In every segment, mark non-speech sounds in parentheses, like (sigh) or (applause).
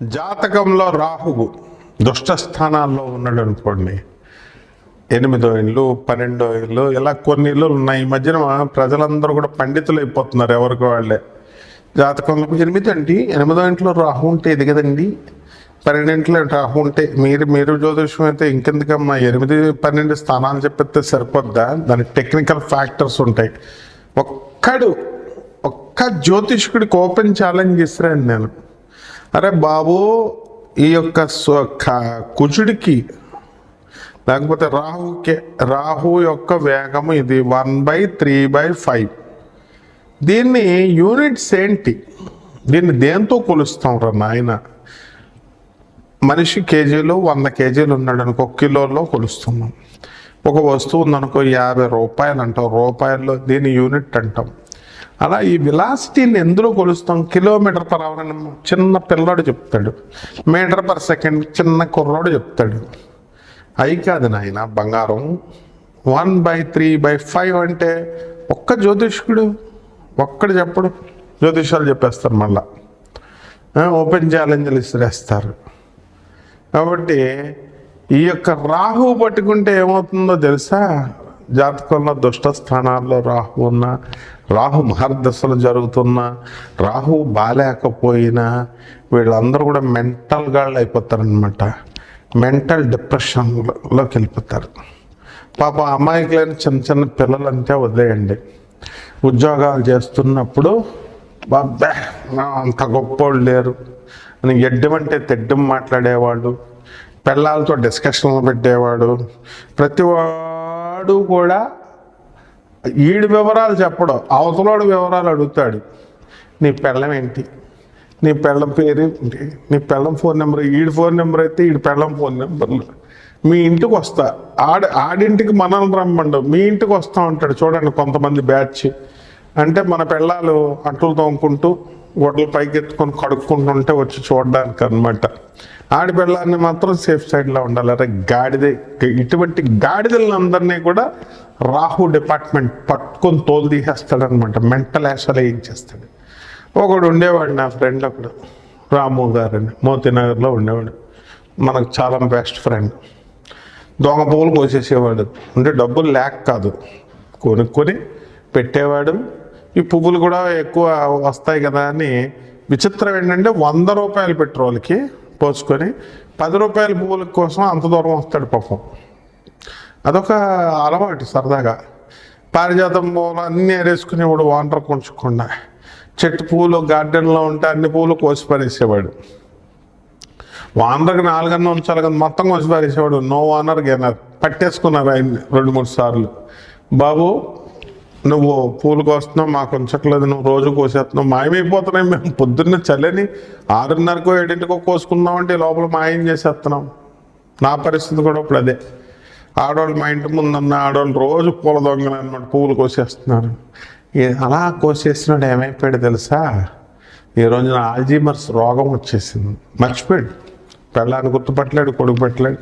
జాతకంలో రాహువు దుష్ట స్థానాల్లో ఉన్నాడు అనుకోండి. ఎనిమిదో ఇల్లు పన్నెండో ఇల్లు ఇలా కొన్ని ఇల్లు ఉన్నాయి. ఈ మధ్యన ప్రజలందరూ కూడా పండితులు అయిపోతున్నారు ఎవరికి వాళ్ళే. జాతకంలో ఎనిమిది అండి. ఎనిమిదో ఇంట్లో రాహు ఉంటే ఇది కదండి. పన్నెండింట్లో రాహు ఉంటే మీరు మీరు జ్యోతిషం అయితే ఇంకెందుకమ్మా? ఎనిమిది పన్నెండు స్థానాలు చెప్పితే సరిపోద్దా? దాని టెక్నికల్ ఫ్యాక్టర్స్ ఉంటాయి. ఒక్కడు ఒక్క జ్యోతిష్కుడికి ఓపెన్ ఛాలెంజ్ ఇస్తున్నాను నేను. అరే బాబు ఈ యొక్క స్వ- క- కుజుడికి లేకపోతే రాహుకి రాహు యొక్క వేగము ఇది one by three by five. దీన్ని యూనిట్స్ ఏంటి? దీన్ని దేంతో కొలుస్తాం రా నాయన? మనిషి కేజీలు వంద కేజీలు ఉన్నాడు అనుకో కిలోలో కొలుస్తున్నాం. ఒక వస్తువు ఉందనుకో యాభై రూపాయలు అంటాం. రూపాయల్లో దీని యూనిట్ అంటాం. అలా ఈ విలాసిటీని ఎందులో కొలుస్తాం? కిలోమీటర్ పర్ అవర్ అని చిన్న పిల్లాడు చెప్తాడు. మీటర్ పర్ సెకండ్ చిన్న కుర్రాడు చెప్తాడు. అయి కాదు నాయన బంగారం. One by three by five అంటే ఒక్క జ్యోతిష్కుడు ఒక్కడు చెప్పడు. జ్యోతిషాలు చెప్పేస్తారు మళ్ళా. ఓపెన్ ఛాలెంజ్లు ఇసిరేస్తారు కాబట్టి ఈ యొక్క రాహు పట్టుకుంటే ఏమవుతుందో తెలుసా? జాతకంలో దుష్ట స్థానాల్లో రాహు ఉన్న రాహు మహర్దశలు జరుగుతున్నా రాహు బాలేకపోయినా వీళ్ళందరూ కూడా మెంటల్ గాళ్ళు అయిపోతారనమాట మెంటల్ డిప్రెషన్లోకి వెళ్ళిపోతారు. పాప అమాయకులైన చిన్న చిన్న పిల్లలంటే వదిలేయండి. ఉద్యోగాలు చేస్తున్నప్పుడు బాబ్బే అంత గొప్పోళ్ళు లేరు. అని ఎడ్డమంటే తెడ్డం మాట్లాడేవాడు పిల్లలతో డిస్కషన్లు పెట్టేవాడు ప్రతివాడు కూడా వీడి వివరాలు చెప్పడం అవతలోడు వివరాలు అడుగుతాడు. నీ పెళ్ళం ఏంటి? నీ పెళ్ళం పేరు ఏంటి? నీ పెళ్ళం ఫోన్ నెంబర్ ఈడి ఫోన్ నెంబర్ అయితే ఈడి పెళ్ళం ఫోన్ నెంబర్లు. మీ ఇంటికి వస్తా. ఆడ ఆడింటికి మనల్ని రమ్మండు. మీ ఇంటికి వస్తా ఉంటాడు చూడండి కొంతమంది బ్యాచ్. అంటే మన పిల్లలు అంటులు తోముకుంటూ గొడ్డలు పైకెత్తుకొని కడుక్కుంటుంటే వచ్చి చూడడానికి అనమాట ఆడి మాత్రం సేఫ్ సైడ్లో ఉండాలి. అరే గాడిద ఇటువంటి గాడిదలందరినీ కూడా రాహు డిపార్ట్మెంట్ పట్టుకొని తోలు తీసేస్తాడనమాట మెంటల్ యాషలు ఏం చేస్తాడు? ఒకడు ఉండేవాడు నా ఫ్రెండ్ ఒకడు రాము గారని మోతీనగర్లో ఉండేవాడు. మనకు చాలా బెస్ట్ ఫ్రెండ్. దొంగ పువ్వులు కోసేసేవాడు. అంటే డబ్బులు లేక కాదు. కొనుక్కొని పెట్టేవాడు. ఈ పువ్వులు కూడా ఎక్కువ వస్తాయి కదా అని విచిత్రం ఏంటంటే వంద రూపాయలు పెట్రోల్కి పోసుకొని పది రూపాయల పువ్వుల కోసం అంత దూరం వస్తాడు పాపం. అదొక అలవాటు సరదాగా. పారిజాతం పువ్వులు అన్నీ ఏరేసుకునేవాడు వాంటర్ కొంచకుండా చెట్టు పువ్వులు గార్డెన్లో ఉంటే అన్ని పువ్వులు కోసి పారేసేవాడు. వానర్కి నాలుగన్న ఉంచాలి కదా మొత్తం కోసి పారేసేవాడు. నో వానర్ గెనర్. పట్టేసుకున్నారు ఆయన్ని రెండు మూడు సార్లు. బాబు నువ్వు పూలు కోస్తున్నావు మాకు ఉంచట్లేదు నువ్వు రోజు కోసేస్తున్నావు మాయమైపోతున్నాయి మేము. పొద్దున్న చల్లని ఆరున్నరకో ఏడింటికో కోసుకుందాం అంటే లోపల మాయం చేసేస్తున్నాం. నా పరిస్థితి కూడా ఇప్పుడు అదే. ఆడవాళ్ళు మా ఇంటి ముందున్న ఆడవాళ్ళు రోజు పూల దొంగలు అనమాట పువ్వులు కోసేస్తున్నారు. అలా కోసేసినాడు ఏమైపోయాడు తెలుసా? ఈ రోజున ఆల్జీమర్స్ రోగం వచ్చేసింది. మర్చిపోయాడు. పెళ్ళాన్ని గుర్తుపట్టలేడు కొడుకు పెట్టలేడు.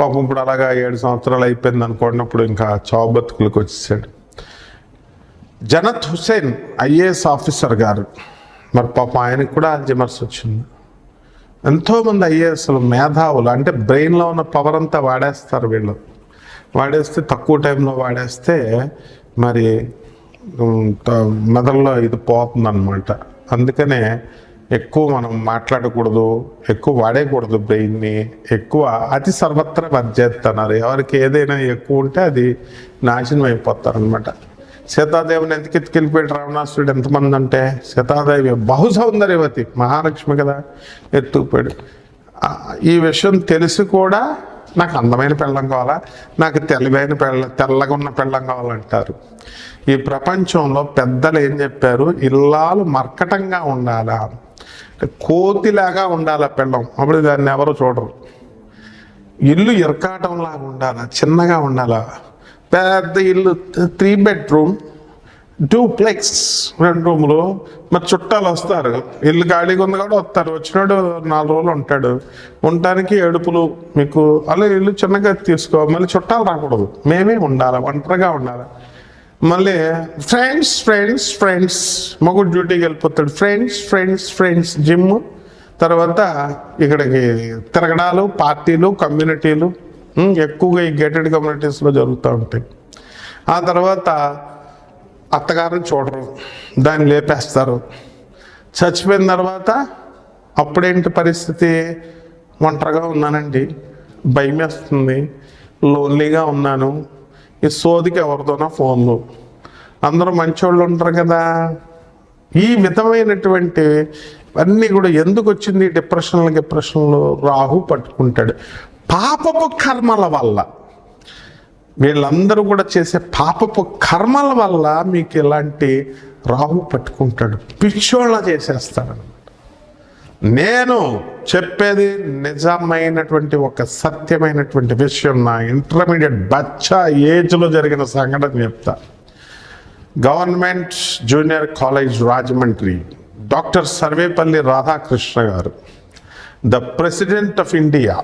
పాపం ఇప్పుడు అలాగా ఏడు సంవత్సరాలు అయిపోయింది అనుకున్నప్పుడు ఇంకా చావు బతుకులకు వచ్చేసాడు. జనత్ హుసేన్ ఐఏఎస్ ఆఫీసర్ గారు. మరి పాపం ఆయనకు కూడా అల్జిమర్స్ వచ్చింది. ఎంతోమంది ఐఏఎస్లు మేధావులు అంటే బ్రెయిన్లో ఉన్న పవర్ అంతా వాడేస్తారు వీళ్ళు. వాడేస్తే తక్కువ టైంలో వాడేస్తే మరి మెదడులో ఇది పోతుందన్నమాట. అందుకనే ఎక్కువ మనం మాట్లాడకూడదు ఎక్కువ వాడేయకూడదు బ్రెయిన్ని ఎక్కువ అతి సర్వత్ర వర్జేస్తున్నారు ఎవరికి ఏదైనా ఎక్కువ ఉంటే అది నాశనం అయిపోతారనమాట సీతాదేవిని ఎందుకు ఎత్తుకెళ్ళిపోయాడు రావణాసురుడు ఎంతమంది అంటే సీతాదేవి బహు సౌందర్యవతి మహాలక్ష్మి కదా ఎత్తుకుపోయాడు. ఈ విషయం తెలిసి కూడా నాకు అందమైన పెళ్ళం కావాలా నాకు తెలివైన పెళ్ళ తెల్లగా ఉన్న పెళ్ళం కావాలంటారు. ఈ ప్రపంచంలో పెద్దలు ఏం చెప్పారు ఇల్లాలు మర్కటంగా ఉండాలా కోతిలాగా ఉండాలా పెళ్ళం అప్పుడు దాన్ని ఎవరు చూడరు. ఇల్లు ఇరకాటంలాగా ఉండాలా చిన్నగా ఉండాలా పెద్ద ఇల్లు త్రీ బెడ్రూమ్ డూప్లెక్స్ రెండు రూములు మరి చుట్టాలు వస్తారు. ఇల్లు ఖాళీగా ఉంది కూడా వస్తారు. వచ్చినాడు నాలుగు రోజులు ఉంటాడు. ఉండటానికి ఏడుపులు మీకు అలా ఇల్లు చిన్నగా తీసుకో మళ్ళీ చుట్టాలు రాకూడదు. మేమే ఉండాలి ఒంటరిగా ఉండాలి. మళ్ళీ ఫ్రెండ్స్ ఫ్రెండ్స్ ఫ్రెండ్స్. మగుడు డ్యూటీకి వెళ్ళిపోతాడు. Friends friends friends. జిమ్ తర్వాత ఇక్కడికి తిరగడాలు పార్టీలు కమ్యూనిటీలు. ఎక్కువగా ఈ గేటెడ్ కమ్యూనిటీస్లో జరుగుతూ ఉంటాయి. ఆ తర్వాత అత్తగారిని చూడరు దాన్ని లేపేస్తారు. చచ్చిపోయిన తర్వాత అప్పుడేంటి పరిస్థితి? ఒంటరిగా ఉన్నానండి భయం వేస్తుంది లోన్లీగా ఉన్నాను. ఈ సోదికి ఎవరితోనో ఫోన్లు. అందరూ మంచోళ్ళు ఉంటారు కదా. ఈ విధమైనటువంటి అన్నీ కూడా ఎందుకు వచ్చింది? డిప్రెషన్లు డిప్రెషన్లు రాహు పట్టుకుంటాడు. పాపపు కర్మల వల్ల. వీళ్ళందరూ కూడా చేసే పాపపు కర్మల వల్ల మీకు ఇలాంటి రాహు పట్టుకుంటాడు. పిచ్చోళ్ళ చేసేస్తాడు. నేను చెప్పేది నిజమైనటువంటి ఒక సత్యమైనటువంటి విషయం నా ఇంటర్మీడియట్ బచ్చా ఏజ్లో జరిగిన సంఘటన చెప్తా. Government junior college Rajahmundry doctor Sarvepalli Radhakrishna గారు the president of India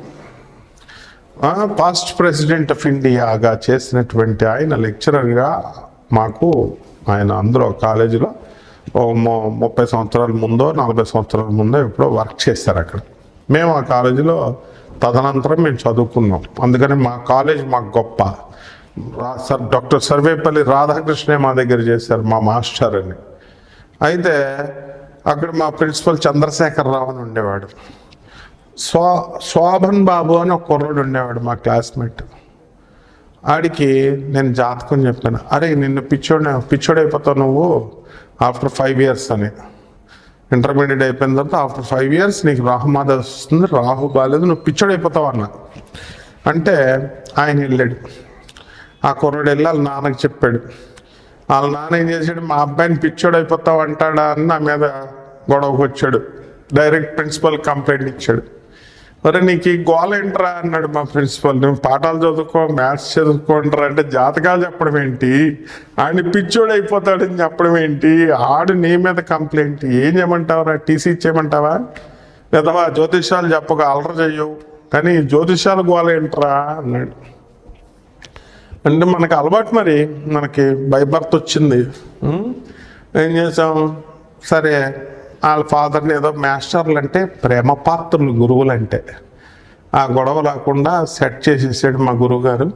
past president of ఇండియాగా చేసినటువంటి ఆయన లెక్చరర్గా మాకు ఆయన అందరూ కాలేజీలో ముప్పై సంవత్సరాల ముందో నలభై సంవత్సరాల ముందో ఎప్పుడో వర్క్ చేశారు అక్కడ. మేము ఆ కాలేజీలో తదనంతరం మేము చదువుకున్నాం. అందుకని మా కాలేజ్ మాకు గొప్ప. రా- సర్ డాక్టర్ సర్వేపల్లి రాధాకృష్ణే మా దగ్గర చేశారు మా మాస్టర్ అని. అయితే అక్కడ మా ప్రిన్సిపల్ చంద్రశేఖర్ రావు అని ఉండేవాడు. శో శోభన్ బాబు అని ఒక కుర్రాడు ఉండేవాడు మా క్లాస్మేట్. ఆడికి నేను జాతకం చెప్పాను. అరే నిన్ను పిచ్చోడి పిచ్చోడైపోతావు నువ్వు ఆఫ్టర్ ఫైవ్ ఇయర్స్ అని. ఇంటర్మీడియట్ అయిపోయిన తర్వాత ఆఫ్టర్ ఫైవ్ ఇయర్స్ నీకు రాహుమాద వస్తుంది రాహు బాగాలేదు నువ్వు పిచ్చోడైపోతావు అన్న. అంటే ఆయన వెళ్ళాడు. ఆ కుర్రాడు వెళ్ళి వాళ్ళ నాన్నకి చెప్పాడు. వాళ్ళ నాన్న ఏం చేశాడు మా అబ్బాయిని పిచ్చోడు అయిపోతావు అంటాడా? అని నా మీద గొడవకు వచ్చాడు డైరెక్ట్ ప్రిన్సిపల్ కంప్లైంట్ ఇచ్చాడు. మరి నీకు ఈ గోల ఏంట్రా అన్నాడు మా ప్రిన్సిపల్. నువ్వు పాఠాలు చదువుకో మ్యాథ్స్ చదువుకోండిరా అంటే జాతకాలు చెప్పడం ఏంటి? ఆయన పిచ్చోడు అయిపోతాడని చెప్పడం ఏంటి? ఆడు నీ మీద కంప్లైంట్. ఏం చేయమంటావురా? టీసీ ఇచ్చేయమంటావా? లేదా జ్యోతిష్యాలు చెప్పక అలర చెయ్యవు. కానీ జ్యోతిష్యాలు గోల ఏంట్రా అన్నాడు. అంటే మనకు అలవాటు మరి. మనకి బై బర్త్ వచ్చింది? ఏం చేసాం? సరే వాళ్ళ ఫాదర్ని ఏదో మాస్టర్లు అంటే ప్రేమ పాత్రలు గురువులు అంటే ఆ గొడవ లేకుండా సెట్ చేసేసాడు మా గురువు గారు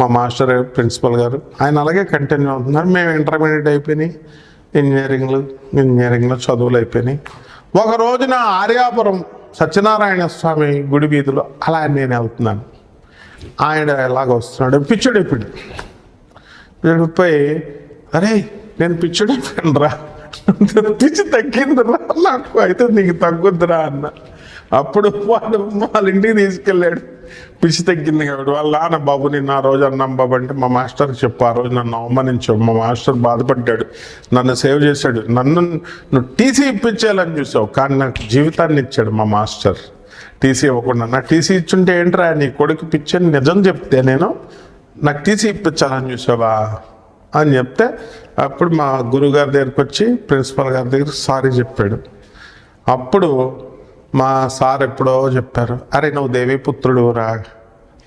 మా మాస్టర్ ప్రిన్సిపల్ గారు. ఆయన అలాగే కంటిన్యూ అవుతున్నారు. మేము ఇంటర్మీడియట్ అయిపోయినాయి ఇంజనీరింగ్లు ఇంజనీరింగ్లో చదువులు అయిపోయినాయి. ఒక రోజున ఆర్యాపురం సత్యనారాయణ స్వామి గుడి వీధిలో అలా నేను వెళ్తున్నాను. ఆయన ఎలాగ వస్తున్నాడు పిచ్చుడైపోయాడు. పిచ్చుడిపోయి అరే నేను పిచ్చుడైపోయాను రా (laughs) పిచ్చి తగ్గిందిరా నాకు అయితే నీకు తగ్గుద్దిరా అన్న. అప్పుడు వాడు వాళ్ళ ఇంటికి తీసుకెళ్ళాడు. పిచ్చి తగ్గింది కాబట్టి వాళ్ళ నాన్న బాబు నేను ఆ రోజు అన్నాం బాబు అంటే మా మాస్టర్ చెప్పు ఆ రోజు నన్ను అవమానించావు. మా మాస్టర్ బాధపడ్డాడు. నన్ను సేవ్ చేశాడు. నన్ను నువ్వు టీసీ ఇప్పించాలని చూసావు. కానీ నాకు జీవితాన్ని ఇచ్చాడు మా మాస్టర్. టీసీ ఇవ్వకుండా. నాకు టీసీ ఇచ్చుంటే ఏంట్రా నీ కొడుకు పిచ్చని నిజం చెప్తే నేను నాకు టీసీ ఇప్పించాలని చూసావా అని చెప్తే అప్పుడు మా గురుగారి దగ్గరికి వచ్చి ప్రిన్సిపల్ గారి దగ్గర సారీ చెప్పాడు. అప్పుడు మా సార్ ఎప్పుడో చెప్పారు అరే నువ్వు దేవి పుత్రుడు రా.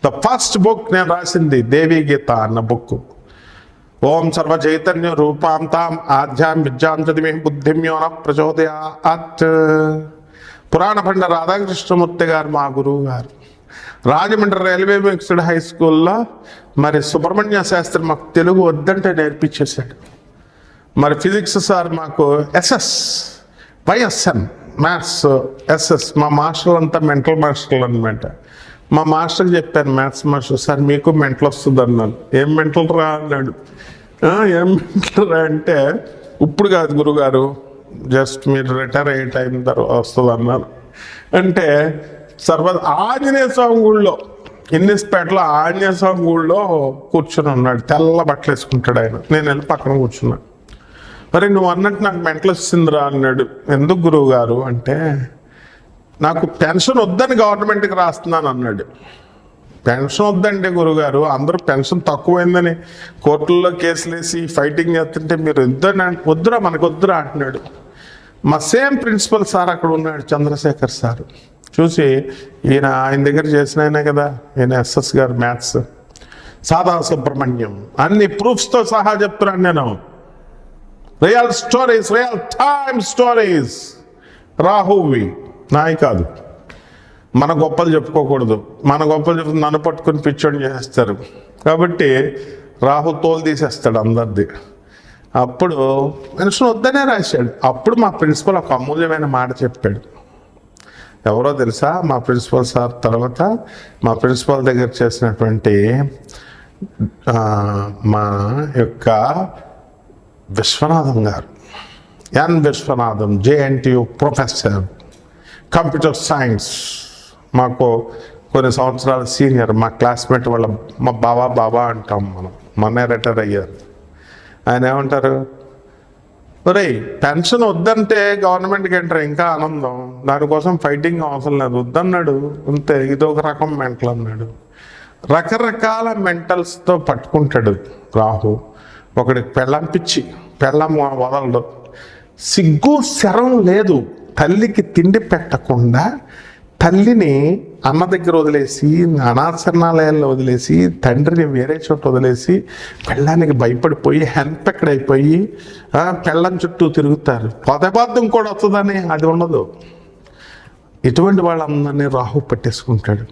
ద ఫస్ట్ బుక్ నేను రాసింది దేవి గీత అన్న బుక్ ఓం సర్వ చైతన్య రూపాం తాం ఆధ్యాం విద్యాం చదివి బుద్ధిం యోన ప్రచోదయాత్. పురాణ పండ రాధాకృష్ణమూర్తి గారు మా గురువు గారు రాజమండ్రి రైల్వే మిక్స్డ్ హై స్కూల్లో మరి సుబ్రహ్మణ్య శాస్త్రి మాకు తెలుగు వద్దంటే నేర్పించేశాడు. మరి ఫిజిక్స్ సార్ మాకు ఎస్ఎస్ వైఎస్ఎన్ మ్యాథ్స్ ఎస్ఎస్. మా మాస్టర్లు అంతా మెంటల్ మాస్టర్లు అనమాట మా మాస్టర్ చెప్పాను మ్యాథ్స్ మాస్టర్ సార్ మీకు మెంటల్ వస్తుంది అన్నాను ఏం మెంటల్ రా? అన్నాడు. ఏం మెంటల్ రా? అంటే ఇప్పుడు కాదు గురుగారు జస్ట్ మీరు రిటైర్ అయ్యే టైం తర్వాత వస్తుంది అన్నారు అంటే సర్వ ఆంజనేయ స్వామి గుళ్ళో ఇన్నిస్పేటలో ఆంజనేయ స్వామి గుళ్ళో కూర్చొని ఉన్నాడు. తెల్ల బట్టలు వేసుకుంటాడు ఆయన. నేను వెళ్ళి పక్కన కూర్చున్నాను మరి నువ్వు అన్నట్టు నాకు మెంటలు వచ్చిందిరా అన్నాడు. ఎందుకు గురువు గారు అంటే నాకు పెన్షన్ వద్దని గవర్నమెంట్కి రాస్తున్నాను అన్నాడు. పెన్షన్ వద్దండి గురుగారు అందరూ పెన్షన్ తక్కువైందని కోర్టుల్లో కేసులు వేసి ఫైటింగ్ చేస్తుంటే మీరు వద్దని వద్దురా మనకు వద్దురా అంటున్నాడు. మా సేమ్ ప్రిన్సిపల్ సార్ అక్కడ ఉన్నాడు చంద్రశేఖర్ సార్. చూసి ఈయన ఆయన దగ్గర చేసిన ఆయనే కదా ఈయన ఎస్ఎస్ గారు మ్యాథ్స్ సాదా సుబ్రహ్మణ్యం. అన్ని ప్రూఫ్స్తో సహా చెప్తున్నాను నేను. Real stories real time stories. రాహువి నాయి కాదు. మన గొప్పలు చెప్పుకోకూడదు. మన గొప్పలు చెప్తే నన్ను పట్టుకుని పిచ్చోని చేసేస్తారు. కాబట్టి రాహు తోలు తీసేస్తాడు అందరిది. అప్పుడు మనుషులు వద్దనే రాశాడు. అప్పుడు మా ప్రిన్సిపల్ ఒక అమూల్యమైన మాట చెప్పాడు. ఎవరో తెలుసా? మా ప్రిన్సిపల్ సార్ తర్వాత మా ప్రిన్సిపల్ దగ్గర చేసినటువంటి మా యొక్క విశ్వనాథం గారు. N Viswanatham JNTU professor computer science. మాకు కొన్ని సంవత్సరాల సీనియర్ మా క్లాస్మేట్ వాళ్ళ మా బాబా బాబా అంటాం మనం. మొన్నే రిటైర్ అయ్యారు. ఆయన ఏమంటారు? ఒరేయ్ పెన్షన్ వద్దంటే గవర్నమెంట్కి ఎంటర్ ఇంకా ఆనందం? దానికోసం ఫైటింగ్ అవసరం లేదు. వద్దన్నాడు. అంతే ఇది ఒక రకం మెంటల్ అన్నాడు. రకరకాల మెంటల్స్తో పట్టుకుంటాడు రాహు. ఒకడికి పెళ్ళం పిచ్చి. పెళ్ళం వదలడు సిగ్గు శరం లేదు. తల్లికి తిండి పెట్టకుండా తల్లిని అన్న దగ్గర వదిలేసి అనాశరణాలయాల్లో వదిలేసి తండ్రిని వేరే చోట వదిలేసి పెళ్ళానికి భయపడిపోయి హెన్పెక్డ్ అయిపోయి పెళ్ళం చుట్టూ తిరుగుతారు. పొదబార్థం కూడా వస్తుందని అది ఉండదు. ఇటువంటి వాళ్ళందరినీ రాహు పట్టేసుకుంటాడు.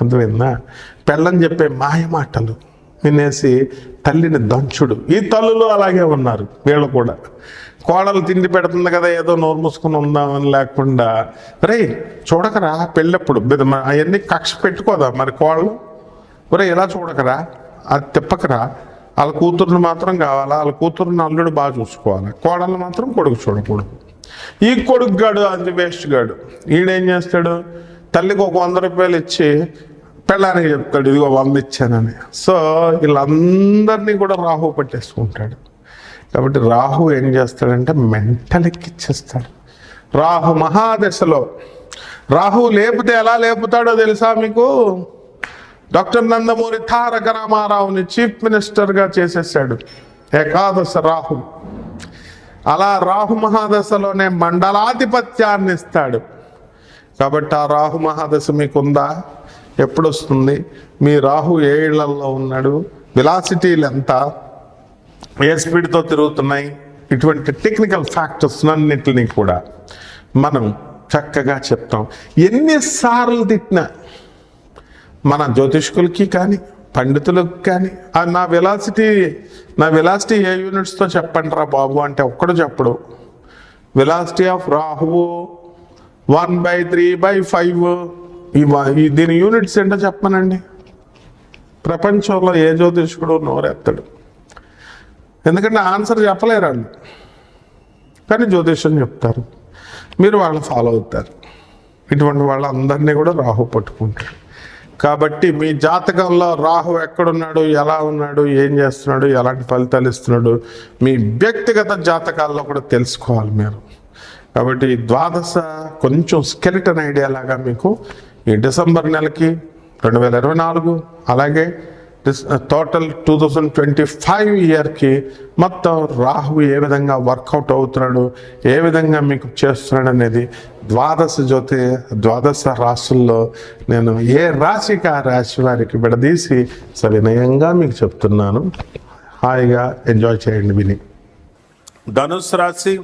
అర్థమైందా? పెళ్ళని చెప్పే మాయ మాటలు. వినేసి తల్లిని దంచుడు. ఈ తల్లులు అలాగే ఉన్నారు వీళ్ళు కూడా. కోడలు తిండి పెడుతుంది కదా ఏదో నోరు మూసుకుని ఉందామని లేకుండా. రే చూడకరా పెళ్ళప్పుడు. అవన్నీ కక్ష పెట్టుకోదా మరి కోడలు? ఒరే ఇలా చూడకరా? అది తిప్పకరా? వాళ్ళ కూతుర్ని మాత్రం కావాలా? వాళ్ళ కూతురుని అల్లుడు బాగా చూసుకోవాలి? కోడలు మాత్రం కొడుకు చూడకూడదు. ఈ కొడుకు గాడు అది వేస్ట్ గాడు ఈడేం చేస్తాడు? తల్లికి ఒక వంద రూపాయలు ఇచ్చి పెళ్ళానికి చెప్తాడు ఇదిగో వంద ఇచ్చానని సో వీళ్ళందరినీ కూడా రాహు పట్టేసుకుంటాడు. కాబట్టి రాహు ఏం చేస్తాడంటే మెంటల్ ఎక్కిచ్చేస్తాడు. రాహు మహాదశలో రాహు లేపితే ఎలా లేపుతాడో తెలుసా మీకు? డాక్టర్ నందమూరి తారక రామారావుని చీఫ్ మినిస్టర్గా చేసేసాడు ఏకాదశ రాహు. అలా రాహు మహాదశలోనే మండలాధిపత్యాన్ని ఇస్తాడు కాబట్టి ఆ రాహు మహాదశ మీకుందా? ఎప్పుడు వస్తుంది మీ రాహు ఏ ఇళ్ళలో ఉన్నాడు? విలాసిటీలు ఎంత? ఏ స్పీడ్తో తిరుగుతున్నాయి? ఇటువంటి టెక్నికల్ ఫ్యాక్టర్స్ అన్నింటిని కూడా మనం చక్కగా చెప్తాం. ఎన్నిసార్లు తిట్టినా మన జ్యోతిష్కులకి కానీ పండితులకు కానీ నా వెలాసిటీ నా వెలాసిటీ ఏ యూనిట్స్తో చెప్పండి రా బాబు అంటే ఒక్కడు చెప్పడు. Velocity of Rahu one by three by five ఈ దీని యూనిట్స్ ఏంటో చెప్పనండి. ప్రపంచంలో ఏ జ్యోతిష్కుడు నోరెత్తడు. ఎందుకంటే ఆన్సర్ చెప్పలేరు వాళ్ళు కానీ జ్యోతిష్యం చెప్తారు. మీరు వాళ్ళు ఫాలో అవుతారు. ఇటువంటి వాళ్ళందరినీ కూడా రాహు పట్టుకుంటారు కాబట్టి మీ జాతకంలో రాహు ఎక్కడున్నాడు ఎలా ఉన్నాడు ఏం చేస్తున్నాడు ఎలాంటి ఫలితాలు ఇస్తున్నాడు మీ వ్యక్తిగత జాతకాల్లో కూడా తెలుసుకోవాలి మీరు. కాబట్టి ద్వాదశ కొంచెం స్కెలిటన్ ఐడియా లాగా మీకు ఈ డిసెంబర్ నెలకి రెండు వేల ఇరవై నాలుగు అలాగే total two thousand twenty five ఇయర్కి మొత్తం రాహు ఏ విధంగా వర్కౌట్ అవుతున్నాడు ఏ విధంగా మీకు చేస్తున్నాడు అనేది ద్వాదశ జ్యోతి ద్వాదశ రాశుల్లో నేను ఏ రాశికి ఆ రాశి వారికి విడదీసి సవినయంగా మీకు చెప్తున్నాను. హాయిగా ఎంజాయ్ చేయండి విని. ధనుసు రాశి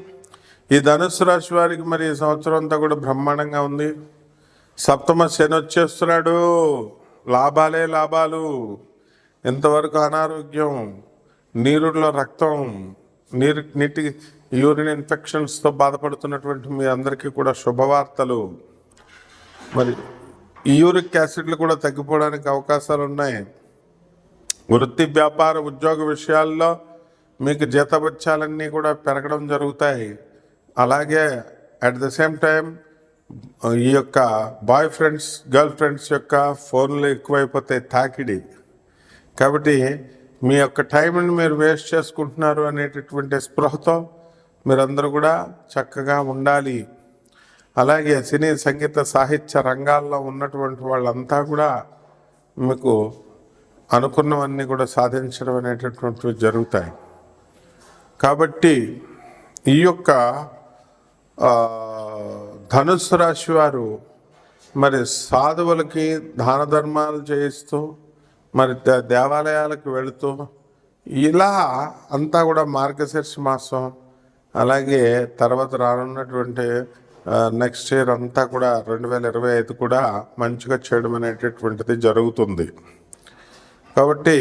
ఈ ధనుసు రాశి వారికి మరి ఈ సంవత్సరం అంతా కూడా బ్రహ్మాండంగా ఉంది. సప్తమ శని వచ్చేస్తున్నాడు. లాభాలే లాభాలు. ఎంతవరకు అనారోగ్యం? నీరులో రక్తం నీరు నీటి యూరిన్ ఇన్ఫెక్షన్స్తో బాధపడుతున్నటువంటి మీ అందరికీ కూడా శుభవార్తలు. మరి యూరిక్ యాసిడ్లు కూడా తగ్గిపోవడానికి అవకాశాలు ఉన్నాయి. వృత్తి వ్యాపార ఉద్యోగ విషయాల్లో మీకు జీతభత్యాలన్నీ కూడా పెరగడం జరుగుతాయి. అలాగే అట్ ద సేమ్ టైం ఈ యొక్క బాయ్ ఫ్రెండ్స్ గర్ల్ ఫ్రెండ్స్ యొక్క ఫోన్లు ఎక్కువైపోతే తాకిడి. కాబట్టి మీ యొక్క టైంని మీరు వేస్ట్ చేసుకుంటున్నారు అనేటటువంటి స్పృహతో మీరందరూ కూడా చక్కగా ఉండాలి. అలాగే సినీ సంగీత సాహిత్య రంగాల్లో ఉన్నటువంటి వాళ్ళంతా కూడా మీకు అనుకున్నవన్నీ కూడా సాధించడం అనేటటువంటివి జరుగుతాయి. కాబట్టి ఈ యొక్క ధనుస్సు రాశి వారు మరి సాధువులకి దాన ధర్మాలు చేయిస్తూ మరి దే- దేవాలయాలకు వెళుతూ ఇలా అంతా కూడా మార్గశీర్ష మాసం అలాగే తర్వాత రానున్నటువంటి నెక్స్ట్ ఇయర్ అంతా కూడా రెండు వేల ఇరవై ఐదు కూడా మంచిగా చేయడం అనేటటువంటిది జరుగుతుంది. కాబట్టి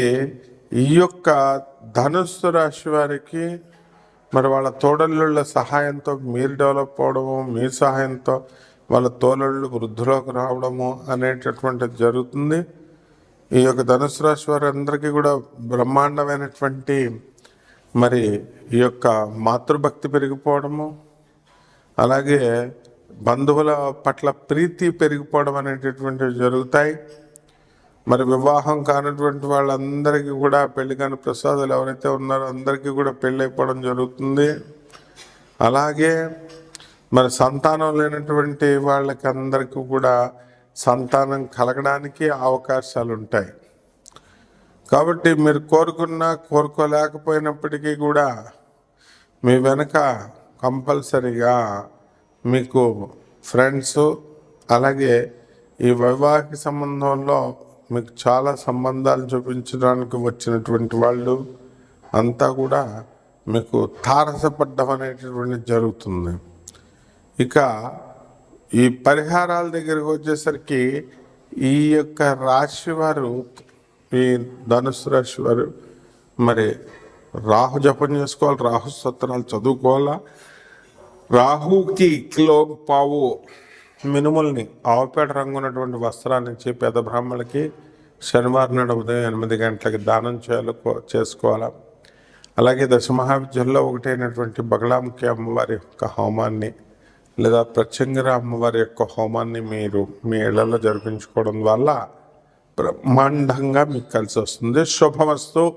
ఈ యొక్క ధనుస్సు రాశి వారికి మరి వాళ్ళ తోడళ్ళ సహాయంతో మీరు డెవలప్ అవడము మీ సహాయంతో వాళ్ళ తోడళ్ళు వృద్ధిలోకి రావడము అనేటటువంటిది జరుగుతుంది. ఈ యొక్క ధనుసు రాశి వారందరికీ కూడా బ్రహ్మాండమైనటువంటి మరి ఈ యొక్క మాతృభక్తి పెరిగిపోవడము అలాగే బంధువుల పట్ల ప్రీతి పెరిగిపోవడం అనేటటువంటివి జరుగుతాయి. మరి వివాహం కానటువంటి వాళ్ళందరికీ కూడా పెళ్ళి కాని ప్రసాదాలు ఎవరైతే ఉన్నారో అందరికీ కూడా పెళ్ళి అయిపోవడం జరుగుతుంది. అలాగే మరి సంతానం లేనటువంటి వాళ్ళకి అందరికీ కూడా సంతానం కలగడానికి అవకాశాలు ఉంటాయి. కాబట్టి మీరు కోరుకున్నా కోరుకోలేకపోయినప్పటికీ కూడా మీ వెనక కంపల్సరిగా మీకు ఫ్రెండ్స్ అలాగే ఈ వైవాహిక సంబంధంలో మీకు చాలా సంబంధాలు చూపించడానికి వచ్చినటువంటి వాళ్ళు అంతా కూడా మీకు తారసపడ్డం అనేటటువంటిది జరుగుతుంది. ఇక ఈ పరిహారాల దగ్గరికి వచ్చేసరికి ఈ యొక్క రాశి వారు ఈ ధనుసు రాశి వారు మరి రాహు జపం చేసుకోవాలి రాహు స్తోత్రాలు చదువుకోవాలా? రాహుకి కిలో పావు మినుముల్ని ఆవుపేట రంగు ఉన్నటువంటి వస్త్రాన్ని ఇచ్చి పెద్ద బ్రాహ్మణులకి శనివారం నాడు ఉదయం ఎనిమిది గంటలకి దానం చేయాలి చేసుకోవాలా? అలాగే దశమహావిద్యంలో ఒకటైనటువంటి బగలాముఖి అమ్మవారి యొక్క హోమాన్ని లేదా ప్రత్యంగర అమ్మవారి యొక్క హోమాన్ని మీరు మీ ఇళ్ళలో జరిపించుకోవడం వల్ల బ్రహ్మాండంగా మీకు కలిసి వస్తుంది. శుభమస్తు.